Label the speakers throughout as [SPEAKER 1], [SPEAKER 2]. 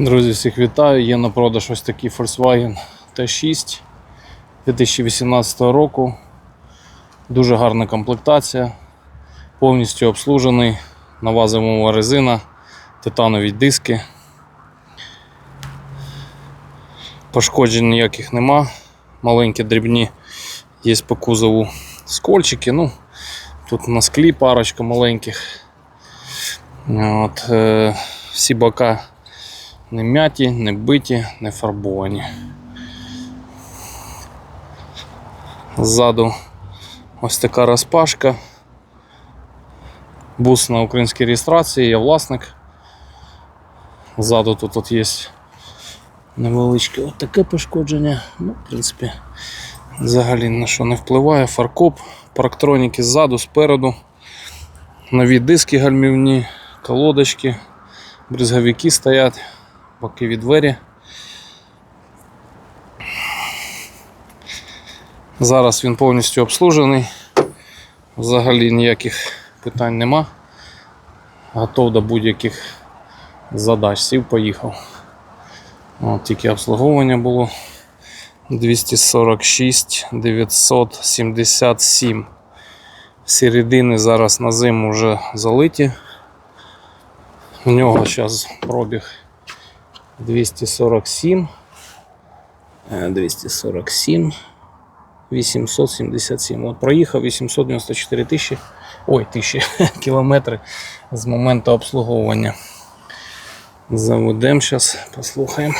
[SPEAKER 1] Друзі, всіх вітаю. Є на продаж ось такий Volkswagen T6 2018 року. Дуже гарна комплектація. Повністю обслужений. Нова зимова резина, титанові диски. Пошкоджень ніяких нема. Маленькі дрібні є по кузову скольчики. Ну, тут на склі парочка маленьких. От, е, всі бока не м'яті, не биті, не фарбовані. Ззаду ось така розпашка. Бус на українській реєстрації, я власник. Ззаду тут от є невеличке от таке пошкодження. Ну, в принципі, взагалі на що не впливає. Фаркоп, парктроніки ззаду, спереду, нові диски гальмівні, колодочки, бризговики стоять бокові двері. Зараз він повністю обслужений. Взагалі ніяких питань нема. Готов до будь-яких задач. Сів, поїхав. От, тільки обслуговування було 246 977. Всі рідини зараз на зиму вже залиті. У нього зараз пробіг 247. е, 247. 877. От проїхав 894 тисячі. Ой, тисячі кілометри з моменту обслуговування. Заведемо зараз, послухаємо.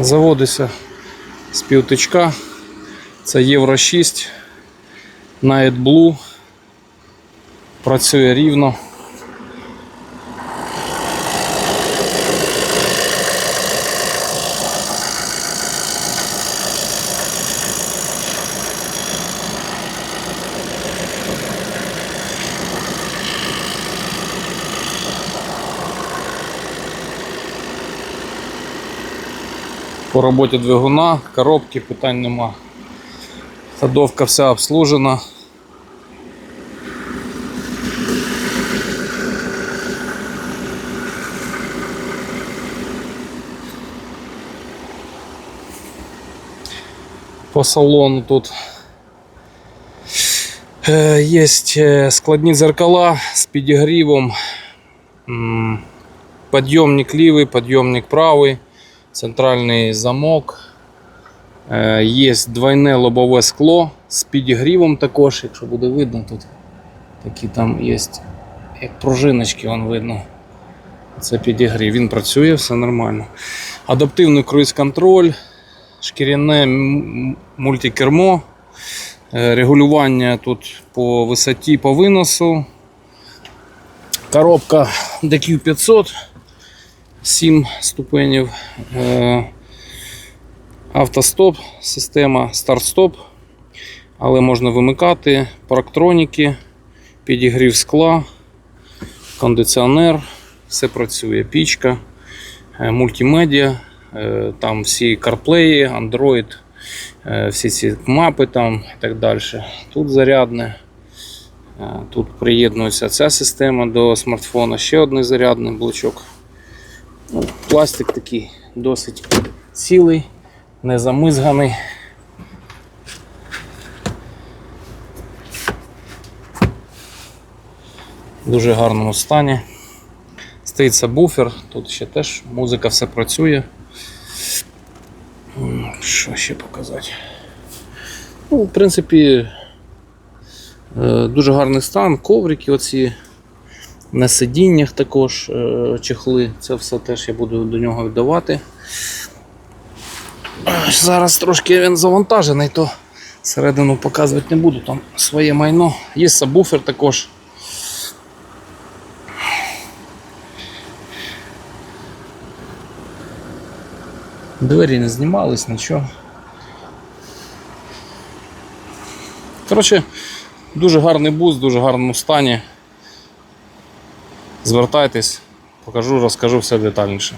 [SPEAKER 1] Заводиться з півтичка. Це Євро 6. Night Blue. Працює рівно. По роботі двигуна, коробки питань нема. Садовка вся обслужена. По салону тут е, є е, складні зеркала з підігрівом, підйомник лівий, підйомник правий, центральний замок. Е, Є двойне лобове скло з підігрівом також, якщо буде видно, тут такі там є, як пружиночки, вон видно. Це підігрів. Він працює, все нормально. Адаптивний круїз-контроль, шкіряне мультикермо, е, регулювання тут по висоті, по виносу. Коробка DQ500, 7 ступенів. Е, Автостоп, система старт-стоп, але можна вимикати, парктроніки, підігрів скла, кондиціонер, все працює, пічка, е, мультимедіа, там всі CarPlay, Android, е, всі ці мапи там і так далі. Тут зарядне. Е, Тут приєднується ця система до смартфона, ще один зарядний блочок. Ну, Пластик такий досить цілий не замизганий. В дуже гарному стані. Стоїть сабвуфер, тут ще теж музика все працює. Що ще показати? Ну, в принципі, е, дуже гарний стан, коврики оці. На сидіннях також е, чехли, це все теж я буду до нього віддавати. Зараз трошки він завантажений, то середину показувати не буду, там своє майно. Є сабвуфер також. Двері не знімались, нічого. Коротше, дуже гарний бус, в дуже гарному стані. Звертайтесь, покажу, розкажу все детальніше.